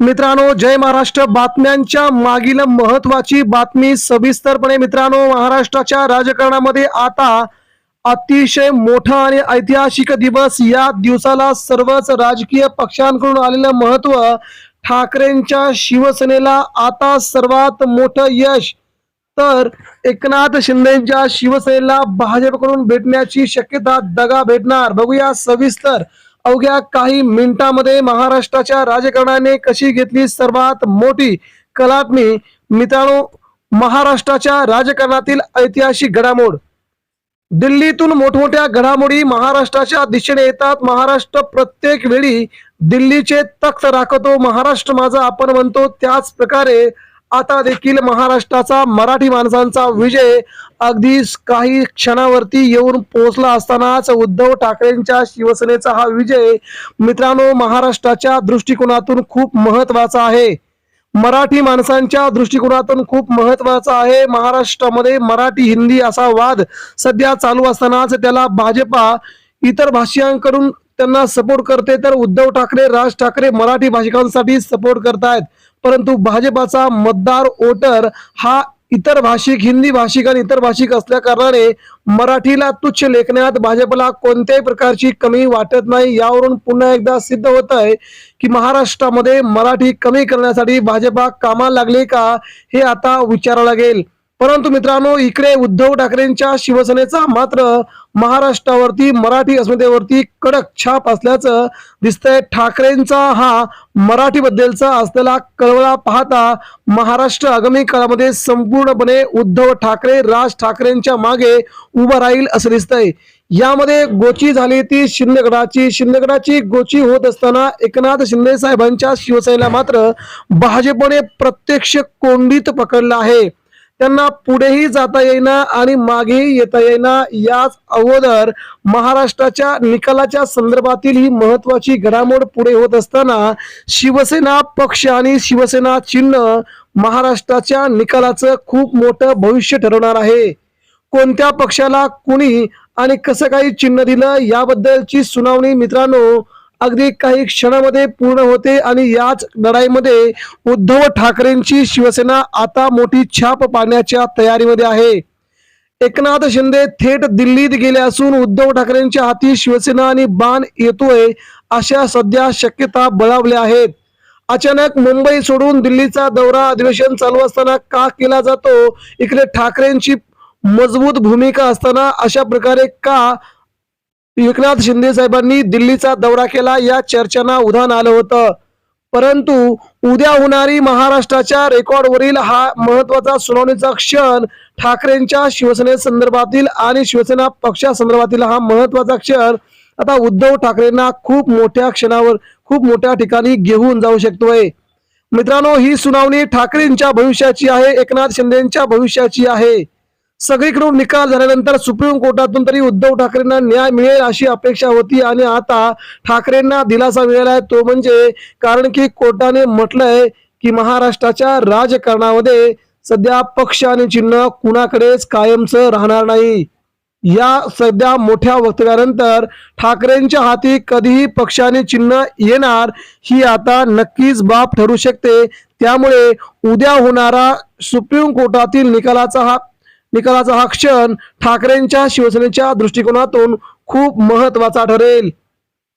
मित्रांनो जय महाराष्ट्र. बातम्यांच्या मागील महत्वाची बातमी सविस्तरपणे मित्रांनो महाराष्ट्राच्या राजकारणामध्ये आता अतिशय मोठा आणि ऐतिहासिक दिवस. या दिवसाला सर्वच राजकीय पक्षांकडून आलेलं महत्त्व ठाकरेंच्या शिवसेनेला आता सर्वात मोठं यश. तर एकनाथ शिंदेच्या शिवसेनेला भाजपकडून भेटण्याची शक्यता दगा भेटणार. बघूया सविस्तर अवघ्या काही मिनिटांमध्ये महाराष्ट्राच्या राजकारणाने कशी घेतली सर्वात मोठी कलात्मी मित्रांनो महाराष्ट्राच्या राजकारणातील ऐतिहासिक घडामोड. दिल्लीतून मोठमोठ्या घडामोडी महाराष्ट्राच्या दिशेने येतात. महाराष्ट्र प्रत्येक वेळी दिल्लीचे तख्त राखतो. महाराष्ट्र माझा आपण म्हणतो त्याच प्रकारे आता देखील महाराष्ट्राचा मराठी माणसांचा विजय अगदी काही क्षणावरती येऊन पोहोचला असतानाच उद्धव ठाकरेंच्या शिवसेनेचा हा विजय मित्रांनो महाराष्ट्राच्या दृष्टिकोनातून खूप महत्त्वाचा आहे. मराठी माणसांच्या दृष्टिकोनातून खूप महत्त्वाचा आहे. महाराष्ट्रामध्ये मराठी हिंदी असा वाद सध्या चालू असतानाच त्याला भाजपा इतर भाषिकांकडून त्यांना सपोर्ट करते. तर उद्धव ठाकरे राज ठाकरे मराठी भाषिकांसाठी सपोर्ट करतायत. परंतु भाजपाचा मतदार वोटर हा इतर भाषिक हिंदी भाषिक आणि इतर भाषिक असल्या कारणाने मराठीला तुच्छ लेखण्यात भाजपला कोणत्याही प्रकारची कमी वाटत नाही. यावरून पुन्हा एकदा सिद्ध होत आहे की महाराष्ट्रामध्ये मराठी कमी करण्यासाठी भाजपा कामाला लागले का हे आता विचारावं लागेल. परंतु मित्रांनो इकडे उद्धव ठाकरेंच्या शिवसेनेचा मात्र महाराष्ट्रावरती मराठी अस्मितेवरती कडक छाप असल्याचं दिसतंय. ठाकरेंचा हा मराठी बद्दलचा असलेला कळवळा पाहता महाराष्ट्र आगामी काळामध्ये संपूर्णपणे उद्धव ठाकरे राज ठाकरेंच्या मागे उभं राहील असं दिसतंय. यामध्ये गोची झाली ती शिंदेगडाची. शिंदेगडाची गोची होत असताना एकनाथ शिंदे साहेबांच्या शिवसेनेला मात्र भाजपने प्रत्यक्ष कोंडीत पकडलं आहे. त्यांना पुढेही जाता येईना आणि मागेही येता येईना याच अगोदर महाराष्ट्राच्या निकालाच्या संदर्भातील ही महत्वाची घडामोड पुढे होत असताना शिवसेना पक्ष आणि शिवसेना चिन्ह महाराष्ट्राच्या निकालाचं खूप मोठं भविष्य ठरवणार आहे. कोणत्या पक्षाला कुणी आणि कसं काही चिन्ह दिलं याबद्दलची सुनावणी मित्रांनो अगदी काही क्षणामध्ये पूर्ण होते आणि याच लढाईमध्ये उद्धव ठाकरेंची शिवसेना आता मोठी छाप पाडण्याच्या तयारीमध्ये आहे. एकनाथ शिंदे थेट दिल्लीत गेले असून उद्धव ठाकरेंच्या हाती शिवसेना आणि बाण येतोय अशा सध्या शक्यता बळावल्या आहेत. अचानक मुंबई सोडून दिल्लीचा दौरा अधिवेशन चालू असताना का केला जातो? इकडे ठाकरेंची मजबूत भूमिका असताना अशा प्रकारे का एकनाथ शिंदे साहेबांनी दिल्लीचा दौरा केला या चर्चांना उधाण आलं होतं. परंतु उद्या होणारी महाराष्ट्राच्या रेकॉर्डवरील हा महत्त्वाचा सुनावणीचा क्षण ठाकरेंच्या शिवसेनेसंदर्भातील आणि शिवसेना पक्षासंदर्भातील हा महत्त्वाचा क्षण आता उद्धव ठाकरेंना खूप मोठ्या क्षणावर खूप मोठ्या ठिकाणी घेऊन जाऊ शकतोय. मित्रांनो ही सुनावणी ठाकरेंच्या भविष्याची आहे एकनाथ शिंदेच्या भविष्याची आहे. सगळीकडून निकाल झाल्यानंतर सुप्रीम कोर्टातून तरी उद्धव ठाकरेंना न्याय मिळेल अशी अपेक्षा होती आणि आता ठाकरेंना दिलासा मिळाला आहे. तो म्हणजे कारण की कोर्टाने म्हटलंय की महाराष्ट्राच्या राजकारणामध्ये सध्या पक्ष आणि चिन्ह कुणाकडेच कायमचं राहणार नाही. या सध्या मोठ्या वक्तव्यानंतर ठाकरेंच्या हाती कधीही पक्षाने चिन्ह येणार ही आता नक्कीच बाब ठरू शकते. त्यामुळे उद्या होणारा सुप्रीम कोर्टातील निकालाचा हा निकालाचा हा क्षण ठाकरेंच्या शिवसेनेच्या दृष्टिकोनातून खूप महत्त्वाचा ठरेल.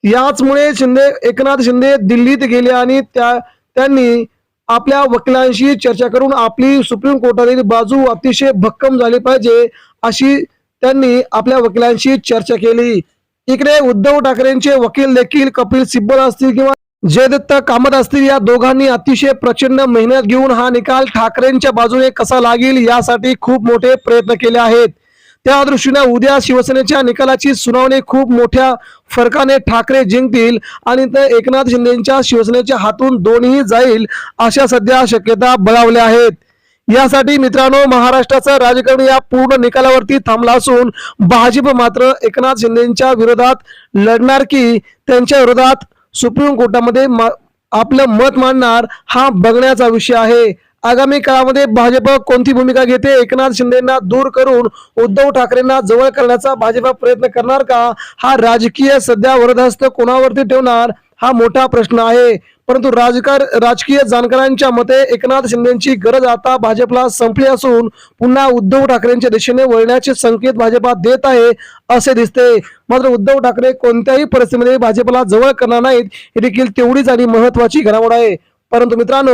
याचमुळे शिंदे एकनाथ शिंदे दिल्लीत गेले आणि त्या त्यांनी आपल्या वकिलांशी चर्चा करून आपली सुप्रीम कोर्टातील बाजू अतिशय भक्कम झाली पाहिजे अशी त्यांनी आपल्या वकिलांशी चर्चा केली. इकडे उद्धव ठाकरेंचे वकील देखील कपिल सिब्बल असतील किंवा जयदत्त कामत असतील या दोघांनी अतिशय प्रचंड मेहनत घेऊन हा निकाल ठाकरेंच्या बाजूने कसा लागेल यासाठी खूप मोठे प्रयत्न केले आहेत. त्या दृष्टीने उद्या शिवसेनेच्या निकालाची सुनावणी खूप मोठ्या फरकाने ठाकरे जिंकतील आणि ते एकनाथ शिंदेच्या शिवसेनेच्या हातून दोन्ही जाईल अशा सध्या शक्यता बळावल्या आहेत. यासाठी मित्रांनो महाराष्ट्राचं राजकारण या पूर्ण निकालावरती थांबला असून भाजप मात्र एकनाथ शिंदेच्या विरोधात लढणार की त्यांच्या विरोधात सुप्रीम कोर्टामध्ये आपलं मत मांडणार हा बघण्याचा विषय आहे. आगामी काळामध्ये भाजप कोणती भूमिका घेते? एकनाथ शिंदेना दूर करून उद्धव ठाकरेंना जवळ करण्याचा भाजप प्रयत्न करणार का? हा राजकीय सध्या वरदहस्त कोणावरती ठेवणार? हा मोठा प्रश्न आहे. परंतु राजकार राजकीय जाणकारांच्या मते एकनाथ शिंदेची गरज आता भाजपला संपली असून पुन्हा उद्धव ठाकरेंच्या दिशेने वळण्याचे संकेत भाजपा देत आहे असे दिसते. मात्र उद्धव ठाकरे कोणत्याही परिस्थितीमध्ये भाजपला जवळ करणार नाहीत हे देखील तेवढीच आणि महत्वाची घडामोड आहे. परंतु मित्रांनो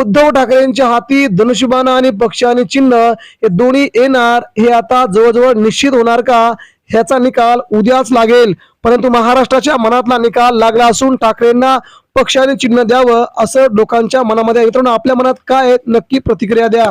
उद्धव ठाकरेंच्या हाती धनुष्यबाण आणि पक्ष आणि चिन्ह हे दोन्ही येणार हे आता जवळजवळ निश्चित होणार का? ह्याचा निकाल उद्याच लागेल. परंतु महाराष्ट्राच्या मनातला निकाल लागला असून ठाकरेंना पक्षाने चिन्ह द्यावं असं लोकांच्या मनामध्ये मित्रांनो आपल्या मनात काय आहे? नक्की प्रतिक्रिया द्या.